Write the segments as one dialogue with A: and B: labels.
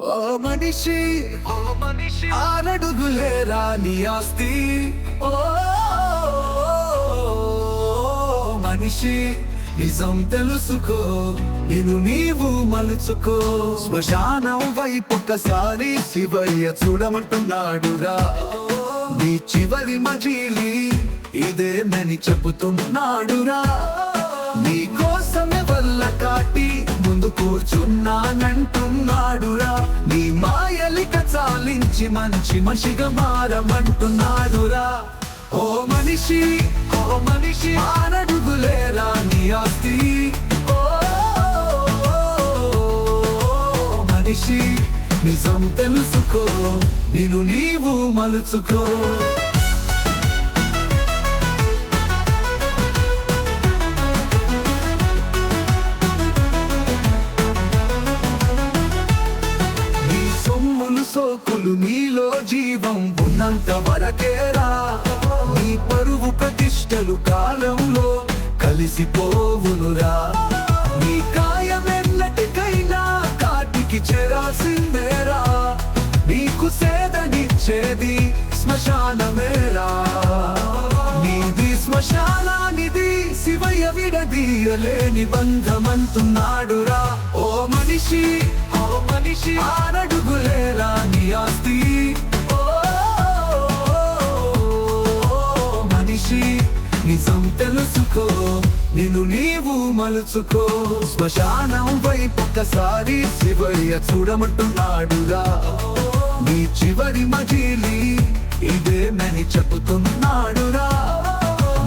A: ఓ మనిషి ఓ మనిషి. ఆరడుగులేరా నీ ఆస్తి? ఓ మనిషి నిజం తెలుసుకో నేను నీవు మలుచుకో. శ్మశానం వైపు ఒక్కసారి శివయ్య చూడమంటున్నాడురా. నీ చివరి మజీలి ఇదేనని చెబుతున్నాడురా. నీ కోసమే వల్ల కాటి కూర్చున్నానంటున్నాడురా. నీ మాయలిక చాలించి మంచి మనిషిగా మారమంటున్నాడురా. ఓ మనిషి ఓ మనిషి ఆనడుగులేరా నీ ఆస్తి? ఓ మనిషి నిజం తెలుసుకో నిన్ను నీవు మలుచుకో. జీవం ఉన్నంత వరకేరా. నీ పరువు ప్రతిష్టలు కాలంలో కలిసిపోవునురా. నీ కాయమెన్నటికైనా కాటికి చేరాల్సిందేరా. నీకు సేదనిచ్చేది శ్మశానమేరా. నీది శ్మశానానిది శివయ విడదీయలేని బంధమంటున్నాడురా. ఓ మనిషి ఓ మనిషి ఆరడుగులేరా నీ ఆస్తి? మనిషి నిజం తెలుసుకో నిన్ను నీవు మలుచుకో. శ్మశానం వైపు ఒక్కసారి శివయ్య చూడమంటున్నాడుగా. నీ చివరి మజిలి ఇదేనని చెబుతున్నాడురా.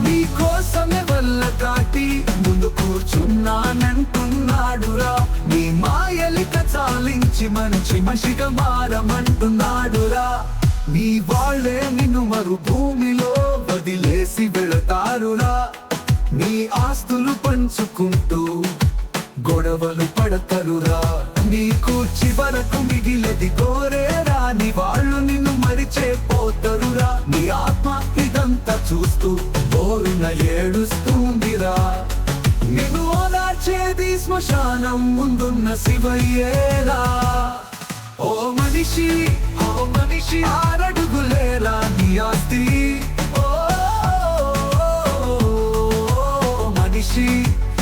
A: నీ కోసమే వల్ల కాటి ముందు కూర్చున్నానంటున్నాడురా. నీ మాయలిక చాలించి మంచి మషిగా మారమంటున్నాడురా. నీ వాళ్ళే నిన్ను మరు భూమిలో వదిలేసి వెళతారురా. నీ ఆస్తులు పంచుకుంటూ గొడవలు పడతరురా. నీకు చివరకు మిగిలేది కోరేరా నీ వాళ్ళు నిన్ను మరిచే పోతరురా. నీ ఆత్మ ఇదంతా చూస్తూ బోరున ఏడుస్తుందిరా. నిన్ను ఓదార్చేది శ్మశానం ముందున్న శివయ్యేరా. ఓ మనిషి ఓ మనిషి ఆ ఆస్తి. మనిషి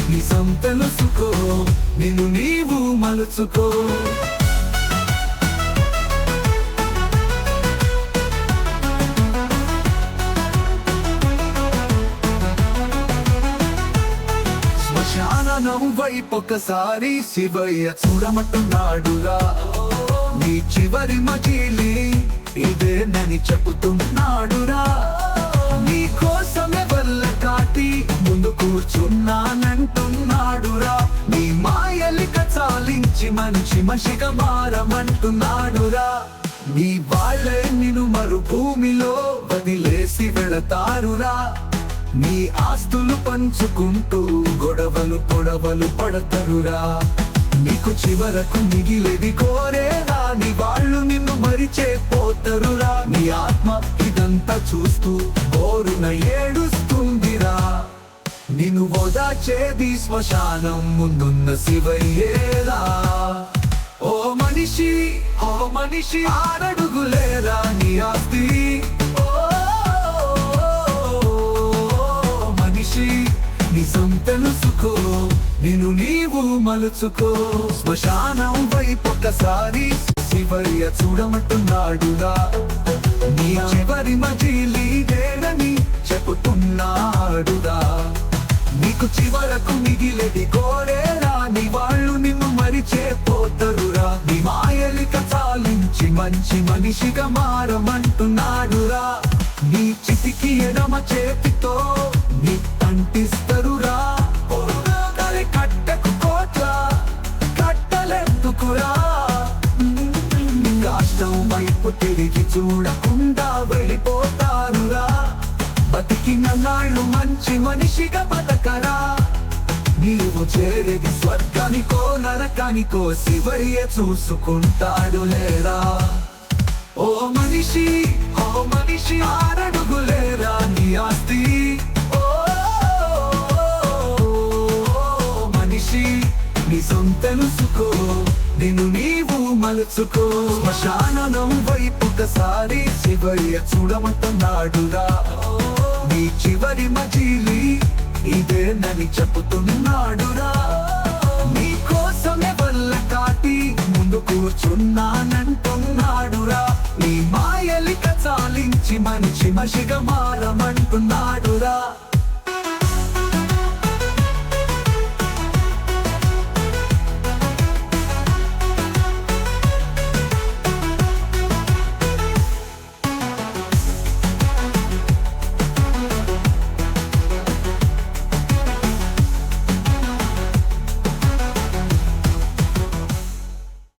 A: నిజం తెలుసుకో నిన్ను నీవు మలుచుకో. శ్మశానం వైపు శివయ్య చూడమంటున్నాడురా. నీ చివరి మజిలి ఇదేనని చెబుతున్నా మంచి మంచి మషిగా మారమంటున్నాడురా నీ వాళ్ళే నిన్ను మరు భూమిలో వదిలేసి వెళతారురా నీ ఆస్తులు పంచుకుంటూ గొడవలు పొడవలు పడతరురా. నీకు చివరకు మిగిలేది కోరేరా నీ వాళ్ళు నిన్ను మరిచే పోతరురా. నీ ఆత్మ ఇదంతా చూస్తూ కోరున ఏడుస్తుందిరా. నిన్ను ఓదాచేది శ్మశానం ముందున్న శివయ్యేలా. ఓ మనిషి ఓ మనిషి ఆరడుగులేరా నీ ఆస్తి? మనిషి నిజం తెలుసుకో నిన్ను నీవు మలుచుకో. శ్మశానం వైపు ఒక్కసారి శివయ్య చూడమంటున్నాడుగా నీ చివరి మజిలీదేనని చెబుతున్నాడుగా నీకు చివరకు మిగిలేది కోరేరా. నీ వాళ్ళు నిన్ను మరిచే పోతరురా. నీ మాయలిక చాలించి మంచి మనిషిగా మారమంటున్నాడురా. నీ చితికి ఎడమ చేతితో నీ అంటిస్తరురా కట్టకు కోట్ల కట్టలెత్తుకురా కష్టం వైపు తిరిగి చూడకుండా వెళ్ళిపోతారురా. బతికిన నాళ్ళు మంచి మనిషిగా బతకరా. నీవు చేరేది స్వర్గానికో నరకానికో శివయ్య చూసుకుంటాడు లేరా. ఓ మనిషి ఓ మనిషి ఆరడుగులేరా నీ ఆస్తి. మనిషి నిజం తెలుసుకో నిన్ను నీవు మలుచుకో. శ్మశానం వైపు ఒకసారి శివయ్య చూడమంటున్నాడురా. నీ చివరి మజిలి ఇదేనని చెబుతున్నాడురా నీ కోసమే వల్ల కాటి ముందు కూర్చున్నానంటున్నాడురా. నీ మాయలిక చాలించి మనిషి మసిగ మారమంటున్నాడురా.